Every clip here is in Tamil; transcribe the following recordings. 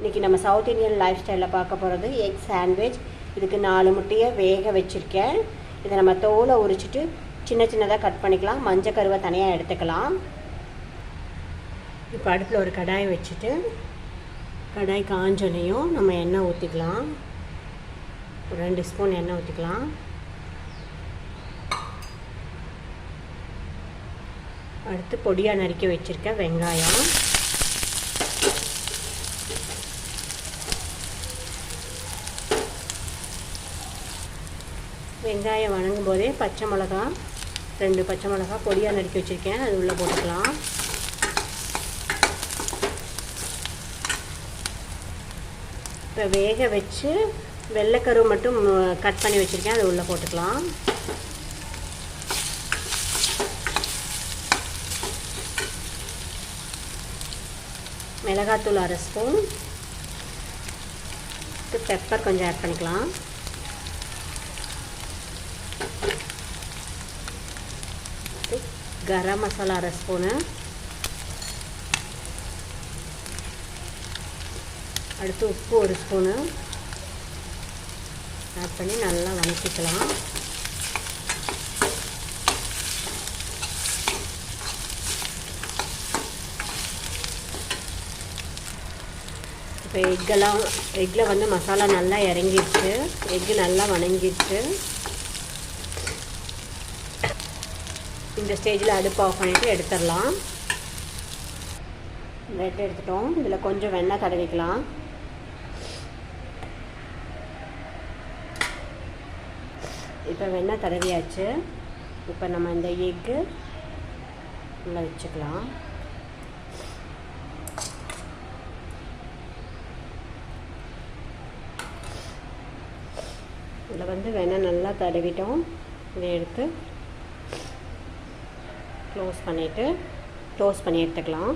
இன்றைக்கி நம்ம சவுத் இந்தியன் லைஃப் ஸ்டைலில் பார்க்க போகிறது எக் சாண்ட்விச் இதுக்கு நாலு முட்டையை வேக வச்சுருக்கேன். இதை நம்ம தோலை உரிச்சிட்டு சின்ன சின்னதாக கட் பண்ணிக்கலாம். மஞ்சள் கருவை தனியாக எடுத்துக்கலாம். இப்போ அடுப்பில் ஒரு கடாய் வச்சுட்டு கடாய் காஞ்சனையும் நம்ம எண்ணெய் ஊற்றிக்கலாம் ஒரு ரெண்டு ஸ்பூன் எண்ணெய் ஊற்றிக்கலாம் அடுத்து பொடியாக நறுக்கி வச்சுருக்க வெங்காயம். வெங்காயம் வணங்கும் போதே பச்சை மிளகா ரெண்டு பச்சை மிளகா பொடியாக நறுக்கி வச்சுருக்கேன். அது உள்ளே போட்டுக்கலாம். இப்போ வேக வச்சு வெள்ளைக்கரு மட்டும் கட் பண்ணி வச்சுருக்கேன். அது உள்ளே போட்டுக்கலாம். மிளகாத்தூள் அரை ஸ்பூன். பெப்பர் கொஞ்சம் ஆட் பண்ணிக்கலாம். கரம் மசாலா அரை ஸ்பூனு அடுத்து உப்பு ஒரு ஸ்பூனு ஆட் பண்ணி நல்லா வதக்கிக்கலாம் இப்போ எக்கெல்லாம் எக்கில் வந்து மசாலா நல்லா இறங்கிடுச்சு எக்கு நல்லா வணங்கிடுச்சு இந்த ஸ்டேஜில் அடுப்பு ஆஃப் பண்ணிவிட்டு எடுத்துடலாம். பிரெட் எடுத்துட்டோம். இதில் கொஞ்சம் வெண்ணெய் தடவிக்கலாம். இப்போ வெண்ணெய் தடவியாச்சு. இப்போ நம்ம இந்த எக்கு உள்ளே வச்சுக்கலாம். இதில் வந்து வெண்ணெய் நல்லா தடவிட்டோம். இதை எடுத்து க்ளோஸ் பண்ணிவிட்டு க்ளோஸ் பண்ணி எடுத்துக்கலாம்.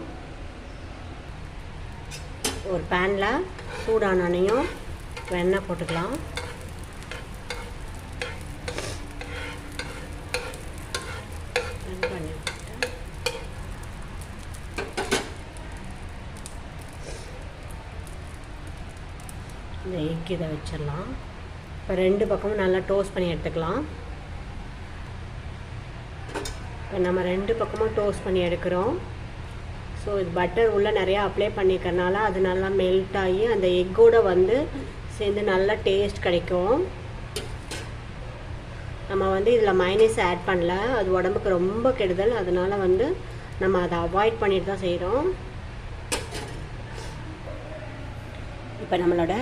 ஒரு பேனில் சூடானனையும் வெண்ணெய் போட்டுக்கலாம். இந்த எக் இதை வச்சிடலாம். இப்போ ரெண்டு பக்கமும் நல்லா டோஸ்ட் பண்ணி எடுத்துக்கலாம். இப்போ நம்ம ரெண்டு பக்கமும் டோஸ்ட் பண்ணி எடுக்கிறோம். ஸோ இது பட்டர் உள்ளே நிறையா அப்ளை பண்ணிக்கிறனால அது நல்லா மெல்ட் ஆகி அந்த எக்கோடு வந்து சேர்ந்து நல்லா டேஸ்ட் கிடைக்கும். நம்ம வந்து இதில் மைனஸ் ஆட் பண்ணல. அது உடம்புக்கு ரொம்ப கெடுதல். அதனால் வந்து நம்ம அதை அவாய்ட் பண்ணிட்டு தான் செய்கிறோம் இப்போ நம்மளோட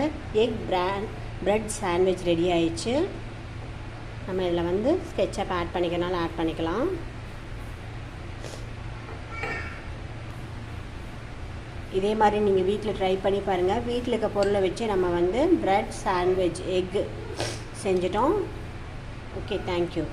egg brand bread sandwich ready ஆயிடுச்சு. நம்ம இதில் வந்து ஸ்கெட்சப் ஆட் பண்ணிக்கிறனால ஆட் பண்ணிக்கலாம். இதே மாதிரி நீங்கள் வீட்டில் ட்ரை பண்ணி பாருங்கள் வீட்டில் இருக்க பொருளை வச்சு நம்ம வந்து ப்ரெட் சாண்ட்விச் எக் செஞ்சிட்டோம். Okay thank you